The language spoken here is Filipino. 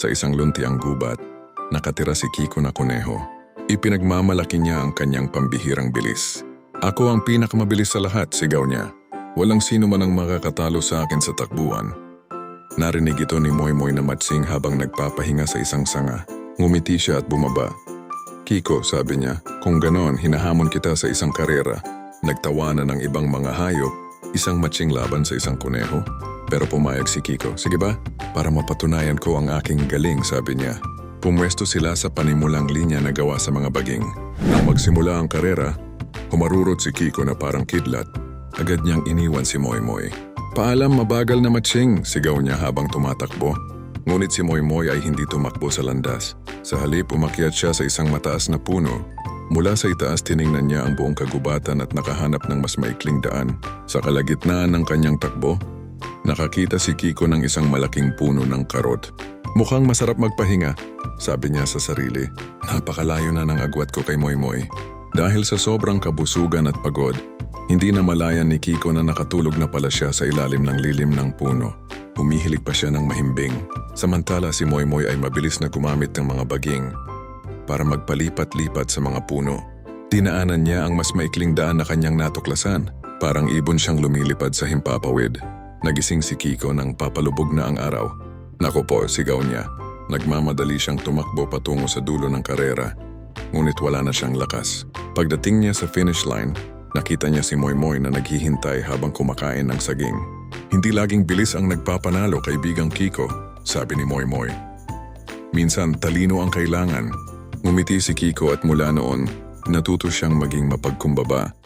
Sa isang luntiang gubat, nakatira si Kiko na kuneho. Ipinagmamalaki niya ang kanyang pambihirang bilis. Ako ang pinakamabilis sa lahat, sigaw niya. Walang sino man ang makakatalo sa akin sa takbuhan. Narinig ito ni Moymoy na matsing habang nagpapahinga sa isang sanga. Ngumiti siya at bumaba. Kiko, sabi niya, kung ganon, hinahamon kita sa isang karera. Nagtawanan ng ibang mga hayop, isang matching laban sa isang kuneho. Pero pumayag si Kiko, sige ba? Para mapatunayan ko ang aking galing, sabi niya. Pumwesto sila sa panimulang linya na gawa sa mga baging. Nang magsimula ang karera, humarurot si Kiko na parang kidlat. Agad niyang iniwan si Moymoy. Paalam mabagal na matching, sigaw niya habang tumatakbo. Ngunit si Moymoy ay hindi tumakbo sa landas. Sa halip, umakyat siya sa isang mataas na puno. Mula sa itaas, tiningnan niya ang buong kagubatan at nakahanap ng mas maikling daan. Sa kalagitnaan ng kanyang takbo, nakakita si Kiko ng isang malaking puno ng karot. Mukhang masarap magpahinga, sabi niya sa sarili. Napakalayo na ng agwat ko kay Moymoy. Dahil sa sobrang kabusugan at pagod, hindi na malayan ni Kiko na nakatulog na pala siya sa ilalim ng lilim ng puno. Humihilig pa siya ng mahimbing. Samantala si Moymoy ay mabilis na gumamit ng mga baging para magpalipat-lipat sa mga puno. Dinaanan niya ang mas maikling daan na kanyang natuklasan. Parang ibon siyang lumilipad sa himpapawid. Nagising si Kiko nang papalubog na ang araw. Nako po, sigaw niya. Nagmamadali siyang tumakbo patungo sa dulo ng karera. Ngunit wala na siyang lakas. Pagdating niya sa finish line, nakita niya si Moymoy na naghihintay habang kumakain ng saging. Hindi laging bilis ang nagpapanalo kay Bigang Kiko, sabi ni Moymoy. Minsan talino ang kailangan. Ngumiti si Kiko at mula noon, natuto siyang maging mapagkumbaba